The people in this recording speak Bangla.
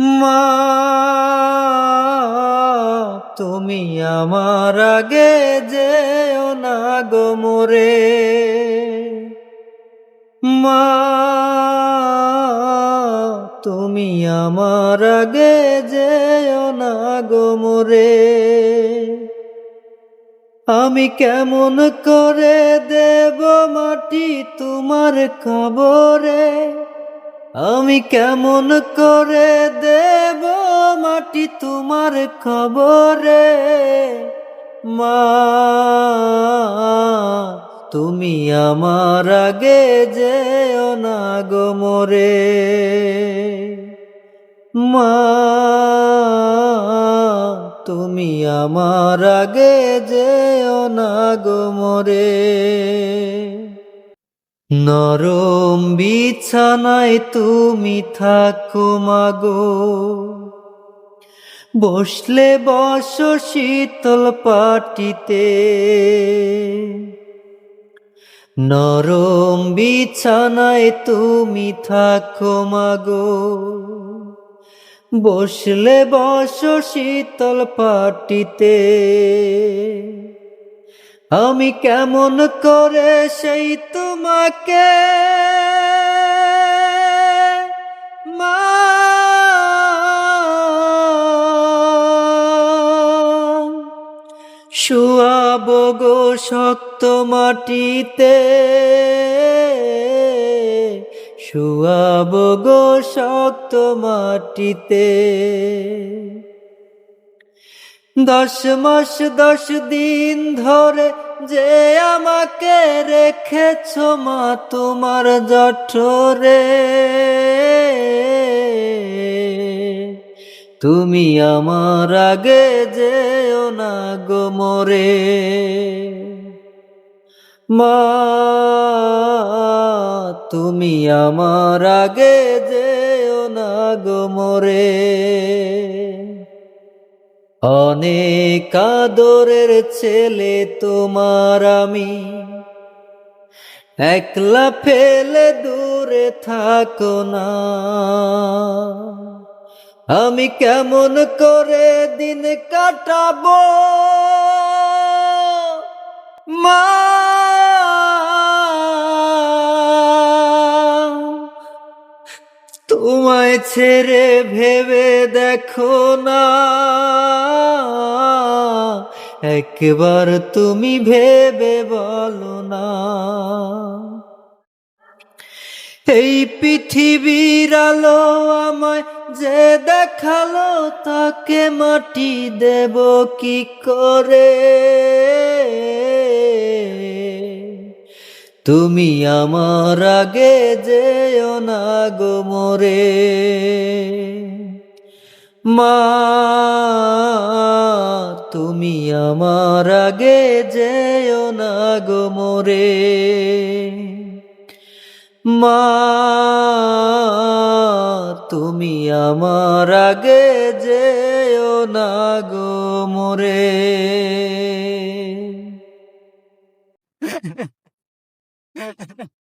মা, তুমি আমার আগে যেও না গো মোরে। মা, তুমি আমার আগে যেও না গো মোরে। আমি কেমন করে দেব মাটি তোমার কবরে আমি কেমন করে দেব মাটি তোমার খবরে? মা, তুমি আমার আগে যেও না মোরে। মা, তুমি আমার আগে যেও না মোরে। নরম বিছানায় তুমি থাকো, মাগো। বসলে বস শীতল পাটিতে। নরম বিছানায় তুমি থাকো, মাগো। বসলে বস শীতল পাটিতে। আমি কেমন করে সেই তোমাকে মা গো শক্ত মাটিতে শুয়াব গো শক্ত মাটিতে। দশ মাস, দশ দিন ধরে যে আমাকে রেখেছ মা, তোমার জঠরে। তুমি আমার আগে যেও না গো মোরে। মা, তুমি আমার আগে যেও না গো মোরে। অনেক আদরের ছেলে তোমার আমি। একলা ফেলে দূরে থাকো না। আমি কেমন করে দিন কাটাবো? মা তোমায় ছেড়ে ভেবে দেখো না। একবার তুমি ভেবে বলো না। এই পৃথিবীর আলো আমায় যে দেখাল, তাকে মাটি দেব কি করে? তুমি আমার আগে যেও না গো মোরে। মা, তুমি আমার আগে যেও না গো মোরে। মা, তুমি আমার আগে যেও না গো মোরে। フフフ。